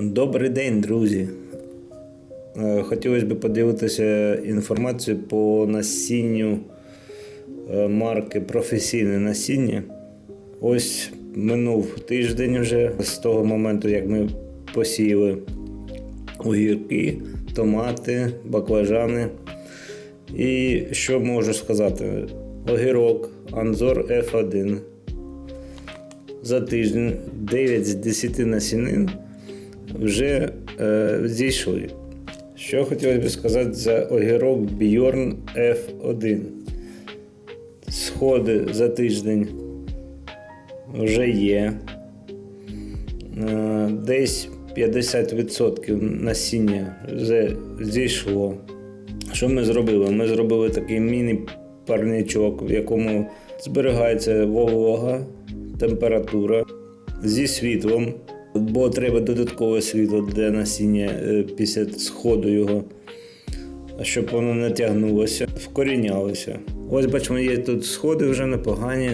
Добрий день, друзі. Е, Хотілося б поділитися інформацією по насінню е, марки професійне насіння. Ось минув тиждень вже з того моменту, як ми посіяли огірки, томати, баклажани. І що можу сказати? Огірок Анзор F1 за тиждень 9 з 10 насінин вже е, зійшли. Що хотілося б сказати за огірок Bjorn F1. Сходи за тиждень вже є. Е, Десь 50% насіння вже зійшло. Що ми зробили? Ми зробили такий міні-парничок, в якому зберігається волога, температура зі світлом, бо треба додаткове світло для насіння е, після сходу його, щоб воно не тягнулося, вкорінялося. Ось бачимо, є тут сходи вже непогані.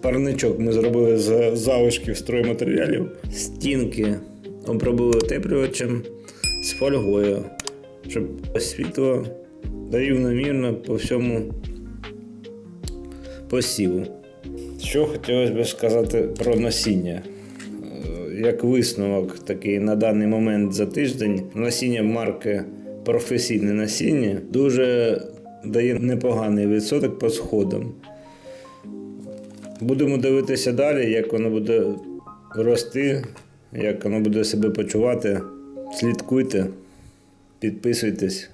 Парничок ми зробили з залишків стройматеріалів, стінки обробили утеплювачем з фольгою, щоб світло рівномірно по всьому посіву. Що хотілося б сказати про насіння. Як висновок такий на даний момент за тиждень, насіння марки професійне насіння дуже дає непоганий відсоток по сходам. Будемо дивитися далі, як воно буде рости, як воно буде себе почувати. Слідкуйте, підписуйтесь.